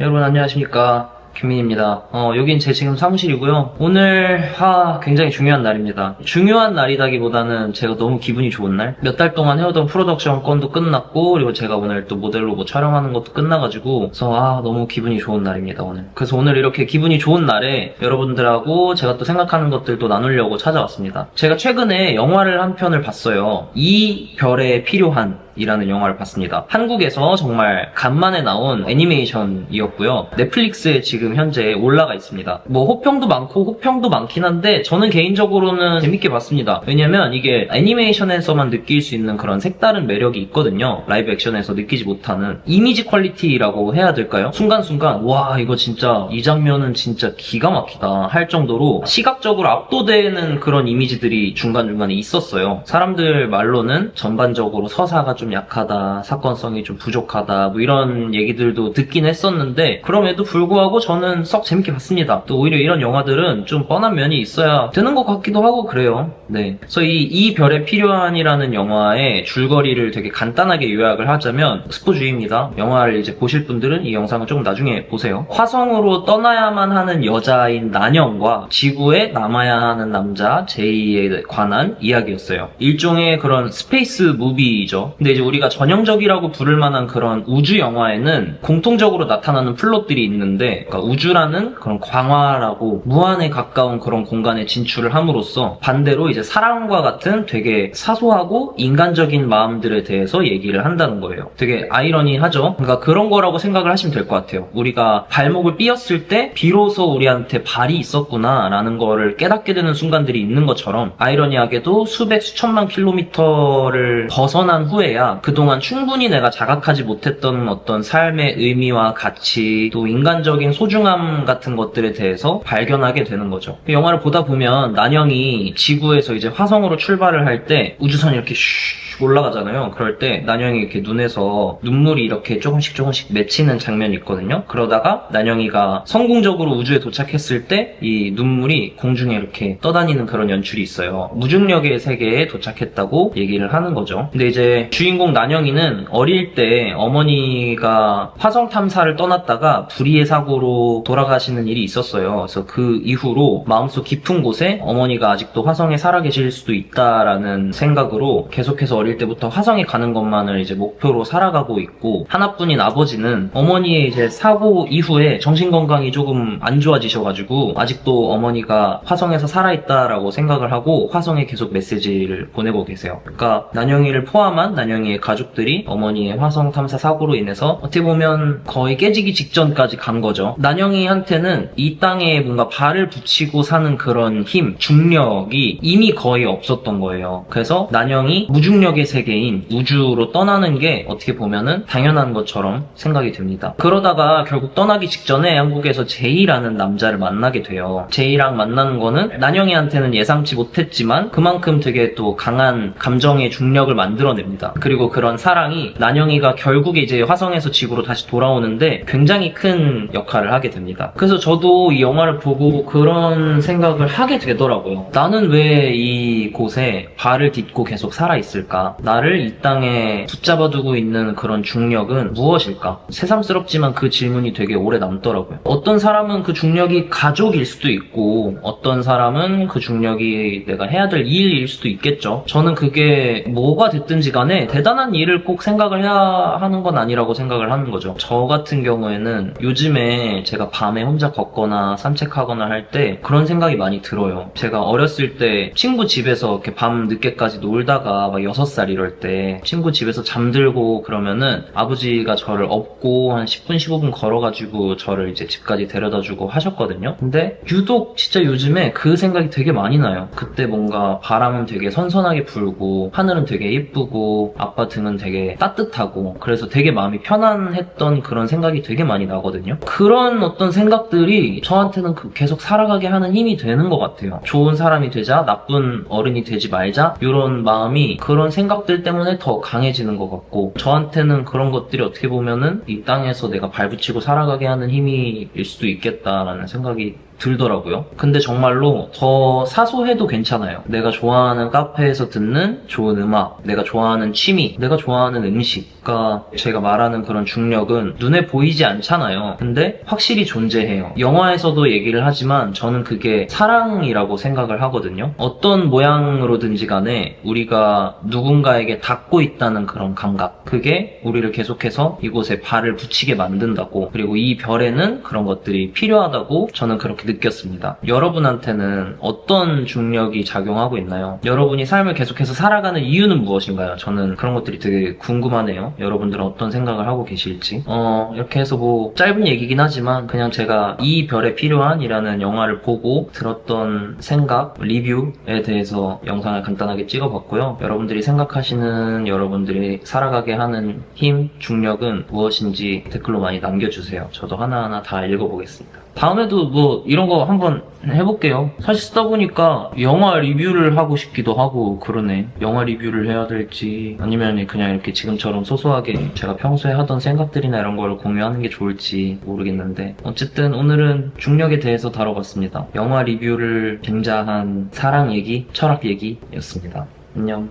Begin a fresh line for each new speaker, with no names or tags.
여러분 안녕하십니까 김민입니다. 어, 여긴 제 지금 사무실이고요. 오늘 하 굉장히 중요한 날입니다. 중요한 날이다기보다는 제가 너무 기분이 좋은 날. 몇 달 동안 해오던 프로덕션 건도 끝났고 그리고 제가 오늘 또 모델로 뭐 촬영하는 것도 끝나가지고 그래서 아 너무 기분이 좋은 날입니다 오늘. 그래서 오늘 이렇게 기분이 좋은 날에 여러분들하고 제가 또 생각하는 것들도 나누려고 찾아왔습니다. 제가 최근에 영화를 한 편을 봤어요. 이 별에 필요한 이라는 영화를 봤습니다. 한국에서 정말 간만에 나온 애니메이션이었고요. 넷플릭스에 지금 현재 올라가 있습니다. 뭐 호평도 많고 호평도 많긴 한데 저는 개인적으로는 재밌게 봤습니다. 왜냐면 이게 애니메이션에서만 느낄 수 있는 그런 색다른 매력이 있거든요. 라이브 액션에서 느끼지 못하는 이미지 퀄리티라고 해야 될까요? 순간순간 와 이거 진짜 이 장면은 진짜 기가 막히다 할 정도로 시각적으로 압도되는 그런 이미지들이 중간중간에 있었어요. 사람들 말로는 전반적으로 서사가 좀 약하다, 사건성이 좀 부족하다, 뭐 이런 얘기들도 듣긴 했었는데, 그럼에도 불구하고 저는 썩 재밌게 봤습니다. 또 오히려 이런 영화들은 좀 뻔한 면이 있어야 되는 것 같기도 하고 그래요. 네. 그래서 이, 이 별에 필요한이라는 영화의 줄거리를 되게 간단하게 요약을 하자면, 스포주의입니다. 영화를 이제 보실 분들은 이 영상을 조금 나중에 보세요. 화성으로 떠나야만 하는 여자인 난영과 지구에 남아야 하는 남자 제이에 관한 이야기였어요. 일종의 그런 스페이스 무비죠. 근데 이제 우리가 전형적이라고 부를 만한 그런 우주 영화에는 공통적으로 나타나는 플롯들이 있는데 그러니까 우주라는 그런 광활하고 무한에 가까운 그런 공간에 진출을 함으로써 반대로 이제 사랑과 같은 되게 사소하고 인간적인 마음들에 대해서 얘기를 한다는 거예요. 되게 아이러니하죠. 그러니까 그런 거라고 생각을 하시면 될 것 같아요. 우리가 발목을 삐었을 때 비로소 우리한테 발이 있었구나라는 거를 깨닫게 되는 순간들이 있는 것처럼 아이러니하게도 수백 수천만 킬로미터를 벗어난 후에야 그동안 충분히 내가 자각하지 못했던 어떤 삶의 의미와 가치 또 인간적인 소중함 같은 것들에 대해서 발견하게 되는 거죠. 그 영화를 보다 보면 난영이 지구에서 이제 화성으로 출발을 할 때 우주선이 이렇게 슉 올라가잖아요. 그럴 때 난영이 이렇게 눈에서 눈물이 이렇게 조금씩 조금씩 맺히는 장면이 있거든요. 그러다가 난영이가 성공적으로 우주에 도착했을 때 이 눈물이 공중에 이렇게 떠다니는 그런 연출이 있어요. 무중력의 세계에 도착했다고 얘기를 하는 거죠. 근데 이제 주인공 난영이는 어릴 때 어머니가 화성 탐사를 떠났다가 불의의 사고로 돌아가시는 일이 있었어요. 그래서 그 이후로 마음속 깊은 곳에 어머니가 아직도 화성에 살아계실 수도 있다라는 생각으로 계속해서 어릴 때부터 화성에 가는 것만을 이제 목표로 살아가고 있고 하나뿐인 아버지는 어머니의 이제 사고 이후에 정신 건강이 조금 안 좋아지셔가지고 아직도 어머니가 화성에서 살아있다라고 생각을 하고 화성에 계속 메시지를 보내고 계세요. 그러니까 난영이를 포함한 난영이의 가족들이 어머니의 화성 탐사 사고로 인해서 어떻게 보면 거의 깨지기 직전까지 간 거죠. 난영이한테는 이 땅에 뭔가 발을 붙이고 사는 그런 힘, 중력이 이미 거의 없었던 거예요. 그래서 난영이 무중력의 세계인 우주로 떠나는 게 어떻게 보면은 당연한 것처럼 생각이 됩니다. 그러다가 결국 떠나기 직전에 한국에서 제이라는 남자를 만나게 돼요. 제이랑 만나는 거는 난영이한테는 예상치 못했지만 그만큼 되게 또 강한 감정의 중력을 만들어냅니다. 그리고 그런 사랑이 난영이가 결국에 이제 화성에서 지구로 다시 돌아오는데 굉장히 큰 역할을 하게 됩니다. 그래서 저도 이 영화를 보고 그런 생각을 하게 되더라고요. 나는 왜 이 곳에 발을 딛고 계속 살아있을까? 나를 이 땅에 붙잡아두고 있는 그런 중력은 무엇일까? 새삼스럽지만 그 질문이 되게 오래 남더라고요. 어떤 사람은 그 중력이 가족일 수도 있고, 어떤 사람은 그 중력이 내가 해야 될 일일 수도 있겠죠. 저는 그게 뭐가 됐든지 간에 대단한 일을 꼭 생각을 해야 하는 건 아니라고 생각을 하는 거죠. 저 같은 경우에는 요즘에 제가 밤에 혼자 걷거나 산책하거나 할 때 그런 생각이 많이 들어요. 제가 어렸을 때 친구 집에서 이렇게 밤 늦게까지 놀다가 막 6살 이럴 때 친구 집에서 잠들고 그러면은 아버지가 저를 업고 한 10분 15분 걸어가지고 저를 이제 집까지 데려다 주고 하셨거든요. 근데 유독 진짜 요즘에 그 생각이 되게 많이 나요. 그때 뭔가 바람은 되게 선선하게 불고 하늘은 되게 예쁘고 아빠 등은 되게 따뜻하고 그래서 되게 마음이 편안했던 그런 생각이 되게 많이 나거든요. 그런 어떤 생각들이 저한테는 그 계속 살아가게 하는 힘이 되는 것 같아요. 좋은 사람이 되자 나쁜 어른이 되지 말자 이런 마음이 그런 생각 들 때문에 더 강해지는 것 같고 저한테는 그런 것들이 어떻게 보면은 이 땅에서 내가 발붙이고 살아가게 하는 힘일 수도 있겠다라는 생각이 들더라고요. 근데 정말로 더 사소해도 괜찮아요. 내가 좋아하는 카페에서 듣는 좋은 음악, 내가 좋아하는 취미, 내가 좋아하는 음식. 그러니까 제가 말하는 그런 중력은 눈에 보이지 않잖아요. 근데 확실히 존재해요. 영화에서도 얘기를 하지만 저는 그게 사랑이라고 생각을 하거든요. 어떤 모양으로든지 간에 우리가 누군가에게 닿고 있다는 그런 감각. 그게 우리를 계속해서 이곳에 발을 붙이게 만든다고. 그리고 이 별에는 그런 것들이 필요하다고 저는 그렇게 느꼈습니다. 여러분한테는 어떤 중력이 작용하고 있나요? 여러분이 삶을 계속해서 살아가는 이유는 무엇인가요? 저는 그런 것들이 되게 궁금하네요. 여러분들은 어떤 생각을 하고 계실지. 어, 이렇게 해서 뭐 짧은 얘기긴 하지만 그냥 제가 이 별에 필요한이라는 영화를 보고 들었던 생각, 리뷰에 대해서 영상을 간단하게 찍어봤고요. 여러분들이 생각하시는 여러분들이 살아가게 하는 힘, 중력은 무엇인지 댓글로 많이 남겨주세요. 저도 하나하나 다 읽어보겠습니다. 다음에도 뭐 이런 거 한번 해볼게요. 사실 쓰다 보니까 영화 리뷰를 하고 싶기도 하고 그러네. 영화 리뷰를 해야 될지 아니면 그냥 이렇게 지금처럼 소소하게 제가 평소에 하던 생각들이나 이런 걸 공유하는 게 좋을지 모르겠는데 어쨌든 오늘은 중력에 대해서 다뤄봤습니다. 영화 리뷰를 굉장한 사랑 얘기, 철학 얘기였습니다. 안녕.